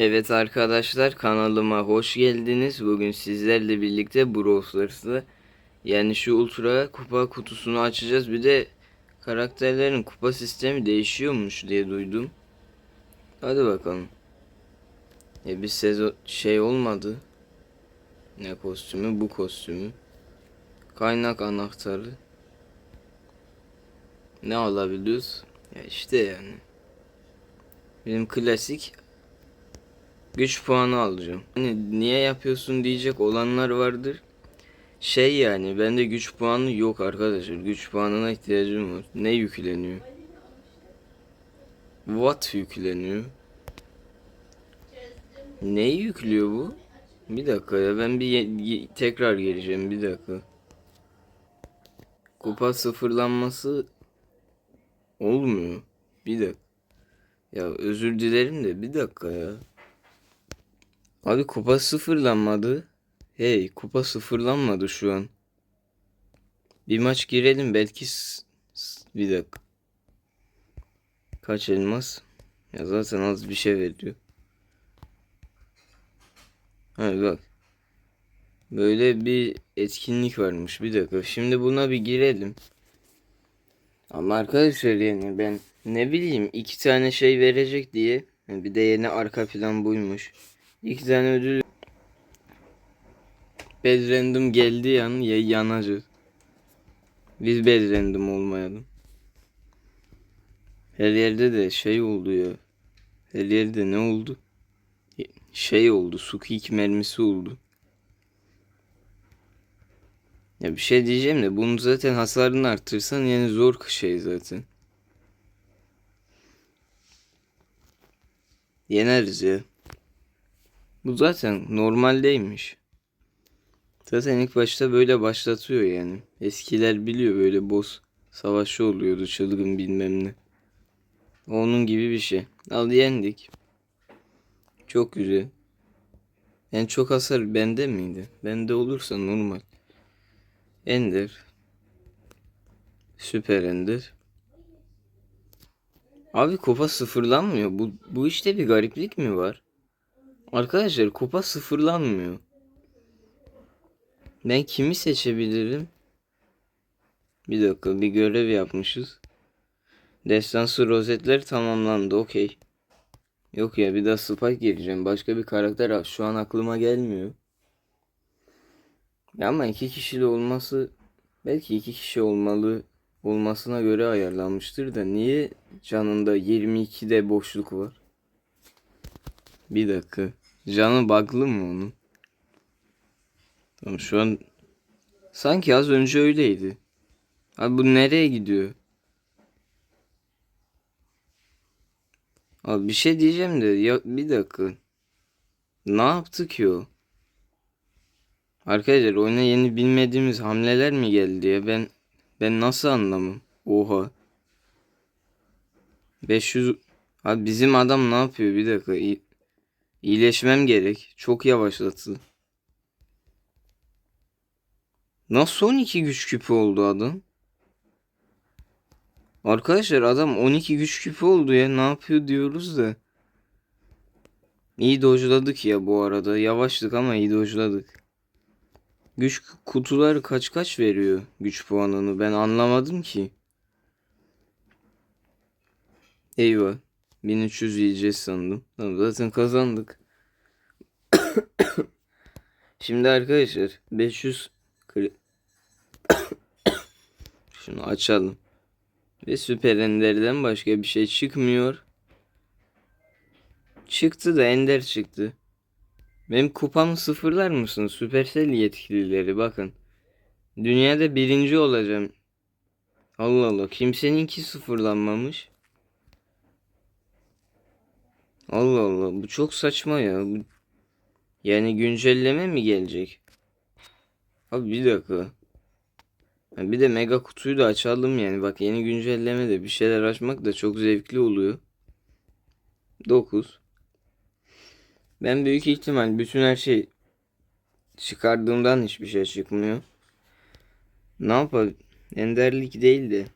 Evet arkadaşlar kanalıma hoş geldiniz. Bugün sizlerle birlikte Brawl Stars'ta yani şu ultra kupa kutusunu açacağız. Bir de karakterlerin kupa sistemi değişiyormuş diye duydum. Hadi bakalım. E bir sezon şey olmadı. Ne kostümü? Bu kostümü. Kaynak anahtarı. Ne alabiliyoruz? Ya işte yani. Benim klasik güç puanı alacağım. Hani niye yapıyorsun diyecek olanlar vardır. Şey yani bende güç puanı yok arkadaşlar. Güç puanına ihtiyacım var. Ne yükleniyor? What yükleniyor? Ne yüklüyor bu? Bir dakika ya ben bir tekrar geleceğim bir dakika. Kupa sıfırlanması olmuyor. Bir dakika. Ya özür dilerim de bir dakika ya. Abi kupa sıfırlanmadı. Hey kupa sıfırlanmadı şu an. Bir maç girelim belki bir dakika. Kaç elmas? Ya zaten az bir şey veriyor. Ha bak. Böyle bir etkinlik varmış. Bir dakika. Şimdi buna bir girelim. Ama arkadaşlar yani ben ne bileyim iki tane şey verecek diye. Bir de yeni arka plan buymuş. İki tane ödül. Bad random geldi yan ya yanacak. Biz bad random olmayalım. Her yerde de şey oldu ya. Her yerde ne oldu? Şey oldu. Su kick mermisi oldu. Ya bir şey diyeceğim de bunu zaten hasarını arttırsan yani zor şey zaten. Yeneriz ya. Bu zaten normaldeymiş. Zaten ilk başta böyle başlatıyor yani. Eskiler biliyor böyle boss savaşı oluyordu çılgın bilmem ne. Onun gibi bir şey. Al yendik. Çok güzel. En çok hasar bende miydi? Bende olursa normal. Ender. Süper Ender. Abi kupa sıfırlanmıyor. Bu, bu işte bir gariplik mi var? Arkadaşlar kupa sıfırlanmıyor. Ben kimi seçebilirim? Bir dakika bir görev yapmışız. Destansı rozetler tamamlandı okey. Yok ya bir daha Spike gireceğim. Başka bir karakter şu an aklıma gelmiyor. Ama iki kişili olması belki iki kişi olmalı olmasına göre ayarlanmıştır da niye canında 22'de boşluk var? Bir dakika. Canı bug'lı mı onun? Tamam şu an sanki az önce öyleydi. Abi bu nereye gidiyor? Abi bir şey diyeceğim de ya bir dakika. Ne yaptı ki o? Arkadaşlar oyuna yeni bilmediğimiz hamleler mi geldi ya ben ben nasıl anlamam? Oha. 500 Abi bizim adam ne yapıyor bir dakika iyileşmem gerek çok yavaşlattı. Nasıl 12 güç küpü oldu adam? Arkadaşlar adam 12 güç küpü oldu ya ne yapıyor diyoruz da. İyi dojladık ya bu arada. Yavaştık ama iyi dojladık. Güç kutuları kaç kaç veriyor güç puanını ben anlamadım ki. Eyvah. 1300 yiyeceğiz sandım. Tamam, zaten kazandık. Şimdi arkadaşlar 500 kri- Şunu açalım. Ve süper enderden başka bir şey çıkmıyor. Çıktı da ender çıktı. Benim kupamı sıfırlar mısın? Supercell yetkilileri bakın. Dünyada birinci olacağım. Allah Allah. Kimseninki sıfırlanmamış. Allah Allah. Bu çok saçma ya. Yani güncelleme mi gelecek? Abi bir dakika. Bir de mega kutuyu da açalım yani. Bak yeni güncelleme de bir şeyler açmak da çok zevkli oluyor. 9. Ben büyük ihtimal bütün her şey çıkardığımdan hiçbir şey çıkmıyor. Ne yapalım? Enderlik değil de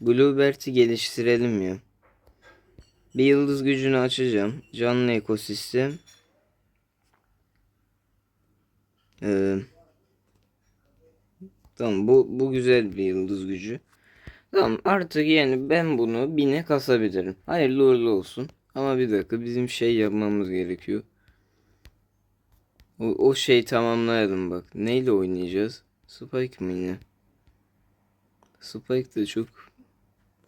Bluebert'i geliştirelim ya. Bir yıldız gücünü açacağım. Canlı ekosistem. Ee, tamam bu, bu güzel bir yıldız gücü. Tamam artık yani ben bunu bine kasabilirim. Hayırlı uğurlu olsun. Ama bir dakika bizim şey yapmamız gerekiyor. O, o şey tamamlayalım bak. Neyle oynayacağız? Spike mı yine? Spike de çok...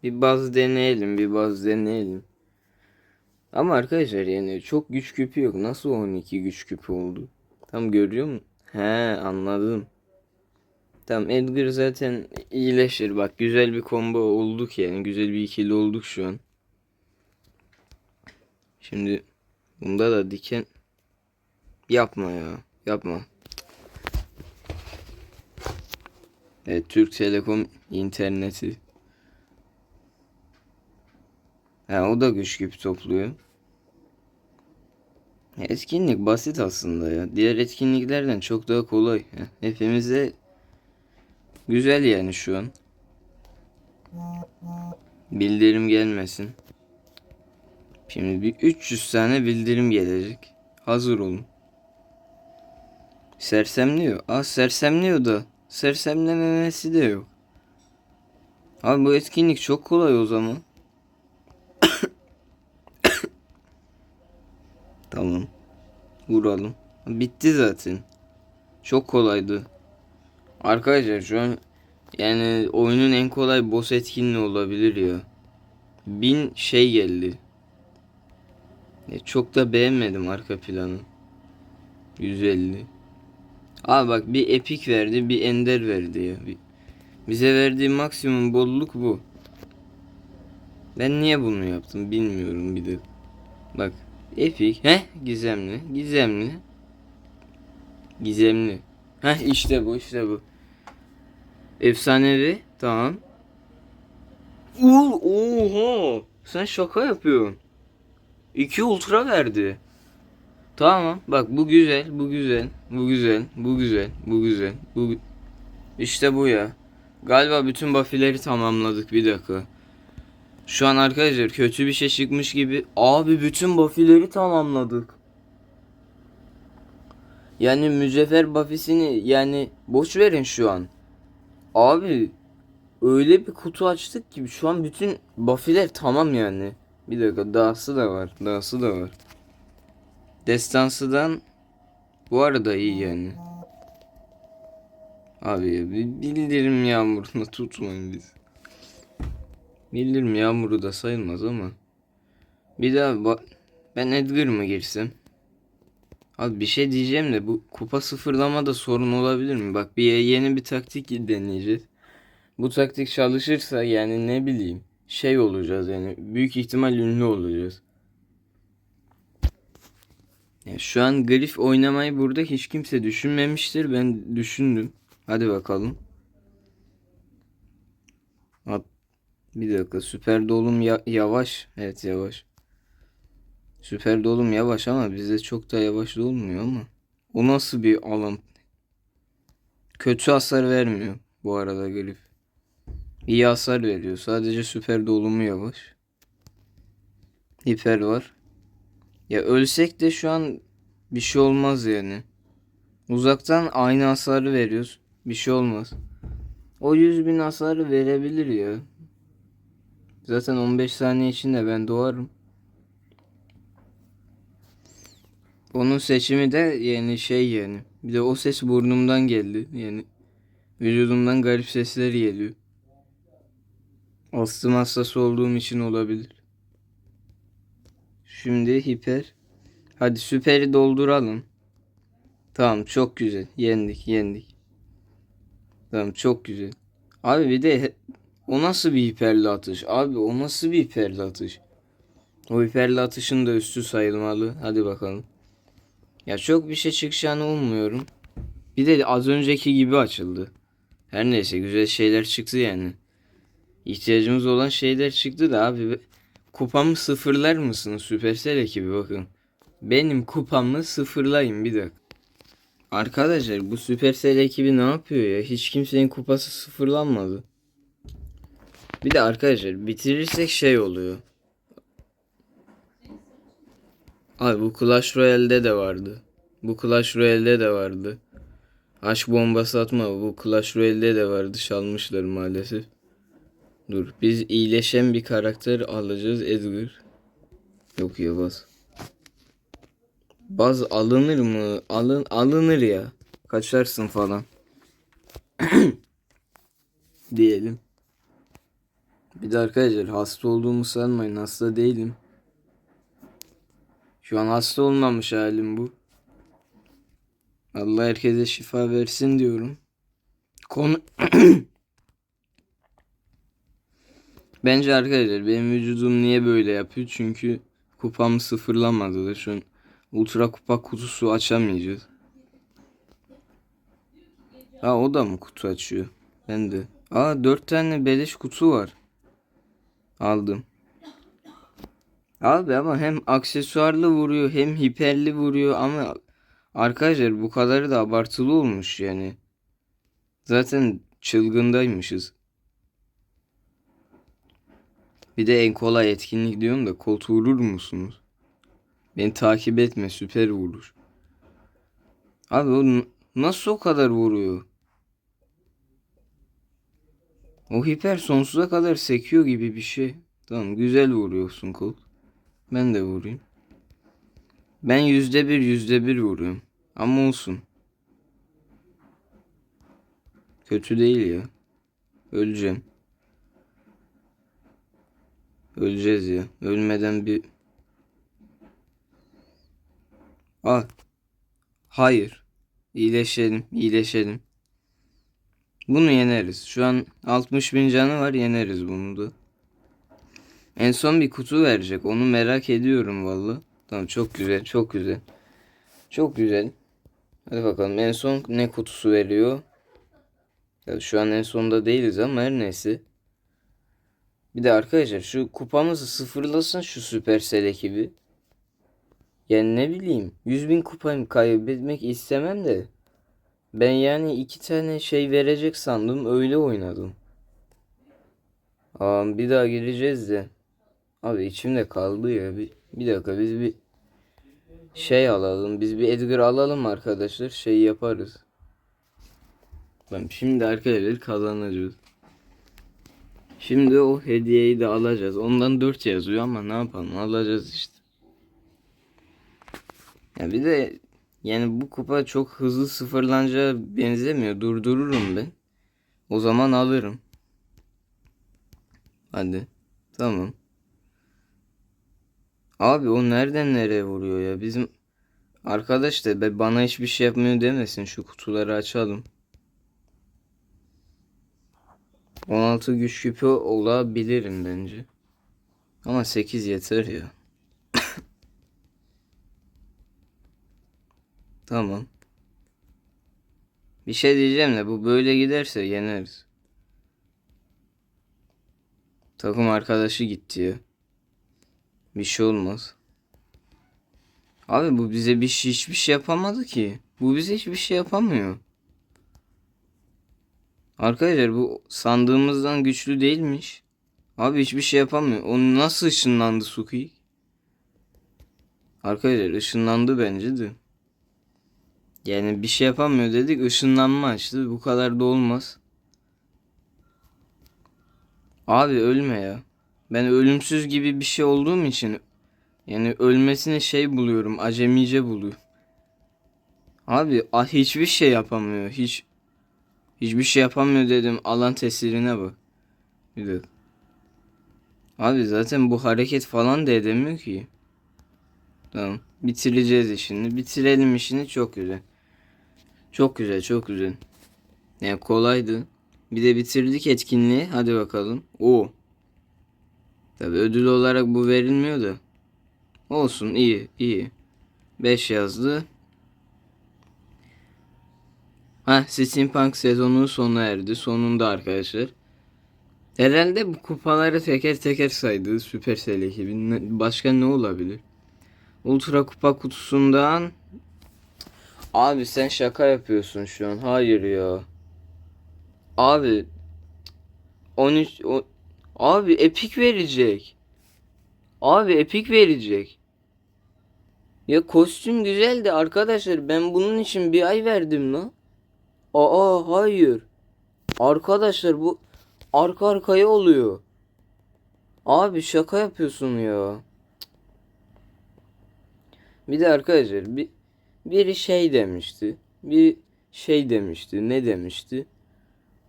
Bir baz deneyelim, bir baz deneyelim. Ama arkadaşlar yani çok güç küpü yok. Nasıl 12 güç küpü oldu? Tam görüyor musun? He anladım. Tamam Edgar zaten iyileşir. Bak güzel bir combo olduk yani. Güzel bir ikili olduk şu an. Şimdi bunda da diken yapma ya. Yapma. Evet Türk Telekom interneti. Ha, o da güç gibi topluyor. Etkinlik basit aslında ya. Diğer etkinliklerden çok daha kolay. Hepimize güzel yani şu an. Bildirim gelmesin. Şimdi bir 300 tane bildirim gelecek. Hazır olun. Sersemliyor. Aa sersemliyor da. Sersemlememesi de yok. Abi bu etkinlik çok kolay o zaman. Tamam. Vuralım. Bitti zaten. Çok kolaydı. Arkadaşlar şu an yani oyunun en kolay boss etkinliği olabilir ya. Bin şey geldi. Ya çok da beğenmedim arka planı. 150. Aa bak bir epik verdi bir ender verdi ya. Bize verdiği maksimum bolluk bu. Ben niye bunu yaptım bilmiyorum bir de. Bak epik. Heh gizemli. Gizemli. Gizemli. Heh işte bu işte bu. Efsanevi. Tamam. Ul oha. Sen şaka yapıyorsun. 2 ultra verdi. Tamam. Bak bu güzel, bu güzel, bu güzel, bu güzel, bu güzel. Bu işte bu ya. Galiba bütün buff'leri tamamladık bir dakika. Şu an arkadaşlar kötü bir şey çıkmış gibi. Abi bütün buff'leri tamamladık. Yani mücevher buff'isini yani boş verin şu an. Abi öyle bir kutu açtık ki şu an bütün buff'ler tamam yani. Bir dakika dahası da var. Dahası da var. Destansıdan bu arada iyi yani. Abi ya, bildirim yağmuruna tutmayın biz. Bildirim yağmuru da sayılmaz ama. Bir daha ba- ben Edgar mı girsem? Abi bir şey diyeceğim de bu kupa sıfırlama da sorun olabilir mi? Bak bir yeni bir taktik deneyeceğiz. Bu taktik çalışırsa yani ne bileyim şey olacağız yani büyük ihtimal ünlü olacağız. Ya şu an Grif oynamayı burada hiç kimse düşünmemiştir. Ben düşündüm. Hadi bakalım. At- Bir dakika süper dolum ya- yavaş. Evet yavaş. Süper dolum yavaş ama bizde çok da yavaş dolmuyor ama. O nasıl bir alan? Kötü hasar vermiyor bu arada Grif. İyi hasar veriyor. Sadece süper dolumu yavaş. Hiper var. Ya ölsek de şu an bir şey olmaz yani. Uzaktan aynı hasarı veriyoruz. Bir şey olmaz. O 100 bin hasarı verebilir ya. Zaten 15 saniye içinde ben doğarım. Onun seçimi de yani şey yani. Bir de o ses burnumdan geldi. Yani vücudumdan garip sesler geliyor. Astım hastası olduğum için olabilir. Şimdi hiper. Hadi süperi dolduralım. Tamam çok güzel. Yendik yendik. Tamam çok güzel. Abi bir de o nasıl bir hiperli atış? Abi o nasıl bir hiperli atış? O hiperli atışın da üstü sayılmalı. Hadi bakalım. Ya çok bir şey çıkacağını ummuyorum. Bir de az önceki gibi açıldı. Her neyse güzel şeyler çıktı yani. İhtiyacımız olan şeyler çıktı da abi kupamı sıfırlar mısınız Supercell ekibi bakın. Benim kupamı sıfırlayın bir dakika. Arkadaşlar bu Supercell ekibi ne yapıyor ya? Hiç kimsenin kupası sıfırlanmadı. Bir de arkadaşlar bitirirsek şey oluyor. Abi bu Clash Royale'de de vardı. Bu Clash Royale'de de vardı. Aşk bombası atma bu Clash Royale'de de vardı. Çalmışlar maalesef. Dur biz iyileşen bir karakter alacağız Edgar. Yok ya baz. Baz alınır mı? Alın alınır ya. Kaçarsın falan. Diyelim. Bir de arkadaşlar hasta olduğumu sanmayın. Hasta değilim. Şu an hasta olmamış halim bu. Allah herkese şifa versin diyorum. Konu Bence arkadaşlar benim vücudum niye böyle yapıyor? Çünkü kupamı sıfırlamadılar. Şu an ultra kupa kutusu açamayacağız. Ha o da mı kutu açıyor? Ben de. Aa dört tane beleş kutu var. Aldım. Abi ama hem aksesuarlı vuruyor hem hiperli vuruyor ama arkadaşlar bu kadarı da abartılı olmuş yani. Zaten çılgındaymışız. Bir de en kolay etkinlik diyorum da koltuğu vurur musunuz? Beni takip etme süper vurur. Abi o nasıl o kadar vuruyor? O hiper sonsuza kadar sekiyor gibi bir şey. Tamam güzel vuruyorsun Colt. Ben de vurayım. Ben yüzde bir yüzde bir vuruyorum. Ama olsun. Kötü değil ya. Öleceğim. Öleceğiz ya. Ölmeden bir... Al. Hayır. İyileşelim. iyileşelim. Bunu yeneriz. Şu an 60 bin canı var yeneriz bunu da. En son bir kutu verecek. Onu merak ediyorum valla. Tamam çok güzel çok güzel. Çok güzel. Hadi bakalım en son ne kutusu veriyor. Ya şu an en sonda değiliz ama her neyse. Bir de arkadaşlar şu kupamızı sıfırlasın şu Supercell ekibi. Yani ne bileyim 100 bin kupayı kaybetmek istemem de. Ben yani iki tane şey verecek sandım öyle oynadım. Aa, bir daha gireceğiz de. Abi içimde kaldı ya. Bir, bir dakika biz bir şey alalım. Biz bir Edgar alalım arkadaşlar. Şey yaparız. Ben şimdi arkadaşlar kazanacağız. Şimdi o hediyeyi de alacağız. Ondan 4 yazıyor ama ne yapalım alacağız işte. Ya bir de yani bu kupa çok hızlı sıfırlanacağı benzemiyor. Durdururum ben. O zaman alırım. Hadi. Tamam. Abi o nereden nereye vuruyor ya? Bizim arkadaş da be- bana hiçbir şey yapmıyor demesin. Şu kutuları açalım. 16 güç küpü olabilirim bence. Ama 8 yeter ya. Tamam. Bir şey diyeceğim de bu böyle giderse yeneriz. Takım arkadaşı gitti ya. Bir şey olmaz. Abi bu bize bir şey, hiçbir şey yapamadı ki. Bu bize hiçbir şey yapamıyor. Arkadaşlar bu sandığımızdan güçlü değilmiş. Abi hiçbir şey yapamıyor. O nasıl ışınlandı Suki? Arkadaşlar ışınlandı bence de. Yani bir şey yapamıyor dedik ışınlanma açtı. Bu kadar da olmaz. Abi ölme ya. Ben ölümsüz gibi bir şey olduğum için yani ölmesini şey buluyorum. Acemice buluyorum. Abi hiçbir şey yapamıyor. Hiç hiçbir şey yapamıyor dedim. Alan tesirine bak. Bir dakika. Abi zaten bu hareket falan da edemiyor ki. Tamam. Bitireceğiz işini. Bitirelim işini çok güzel. Çok güzel, çok güzel. Yani kolaydı. Bir de bitirdik etkinliği. Hadi bakalım. O. Tabi ödül olarak bu verilmiyor da. Olsun iyi, iyi. 5 yazdı. Ha, Steampunk sezonu sona erdi. Sonunda arkadaşlar. Herhalde bu kupaları teker teker saydı Supercell ekibi. Ne- Başka ne olabilir? Ultra kupa kutusundan Abi sen şaka yapıyorsun şu an. Hayır ya. Abi 13 o, Abi epik verecek. Abi epik verecek. Ya kostüm güzeldi arkadaşlar. Ben bunun için bir ay verdim lan. Aa hayır. Arkadaşlar bu arka arkaya oluyor. Abi şaka yapıyorsun ya. Bir de arkadaşlar bir biri şey demişti. Bir şey demişti. Ne demişti?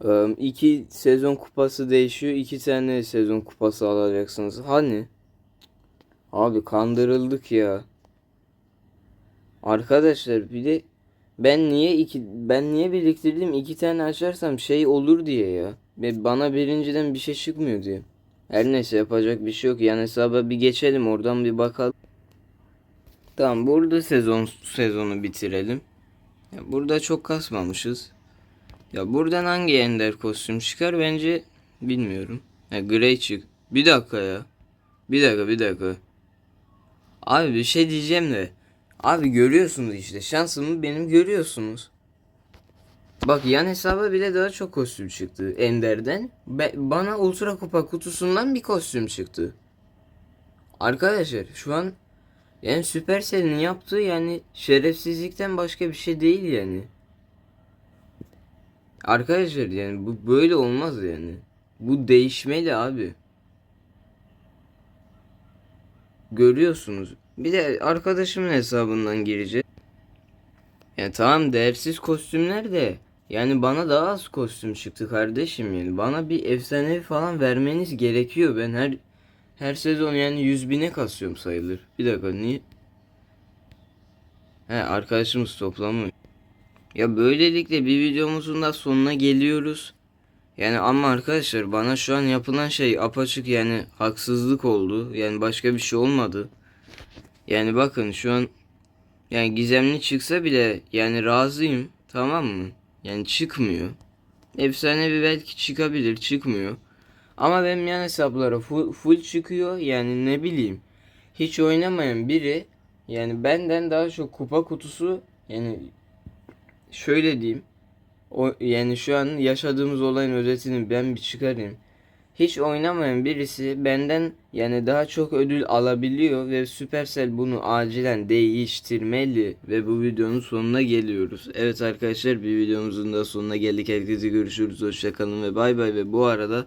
Eee, iki sezon kupası değişiyor. iki tane sezon kupası alacaksınız. Hani? Abi kandırıldık ya. Arkadaşlar bir de ben niye iki ben niye biriktirdim iki tane açarsam şey olur diye ya. Ve bana birinciden bir şey çıkmıyor diye. Her neyse yapacak bir şey yok. Yani hesaba bir geçelim oradan bir bakalım. Tamam burada sezon sezonu bitirelim. Ya burada çok kasmamışız. Ya buradan hangi ender kostüm çıkar bence bilmiyorum. Ya Grey çık. Bir dakika ya. Bir dakika bir dakika. Abi bir şey diyeceğim de. Abi görüyorsunuz işte şansımı benim görüyorsunuz. Bak yan hesaba bile daha çok kostüm çıktı Ender'den. Be- bana Ultra Kupa kutusundan bir kostüm çıktı. Arkadaşlar şu an yani Supercell'in yaptığı yani şerefsizlikten başka bir şey değil yani. Arkadaşlar yani bu böyle olmaz yani. Bu değişmeli abi. Görüyorsunuz. Bir de arkadaşımın hesabından gireceğiz. Yani tamam değersiz kostümler de yani bana daha az kostüm çıktı kardeşim yani. Bana bir efsanevi falan vermeniz gerekiyor. Ben her her sezon yani 100 bine kasıyorum sayılır. Bir dakika niye? He arkadaşımız toplamı. Ya böylelikle bir videomuzun da sonuna geliyoruz. Yani ama arkadaşlar bana şu an yapılan şey apaçık yani haksızlık oldu. Yani başka bir şey olmadı. Yani bakın şu an yani gizemli çıksa bile yani razıyım tamam mı? Yani çıkmıyor. Efsanevi belki çıkabilir çıkmıyor. Ama benim yan hesaplara full, full çıkıyor yani ne bileyim. Hiç oynamayan biri yani benden daha çok kupa kutusu yani şöyle diyeyim. O, yani şu an yaşadığımız olayın özetini ben bir çıkarayım. Hiç oynamayan birisi benden yani daha çok ödül alabiliyor ve Supercell bunu acilen değiştirmeli ve bu videonun sonuna geliyoruz. Evet arkadaşlar bir videomuzun da sonuna geldik. Herkese görüşürüz. Hoşçakalın ve bay bay ve bu arada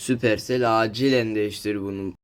Supercell acilen değiştir bunu.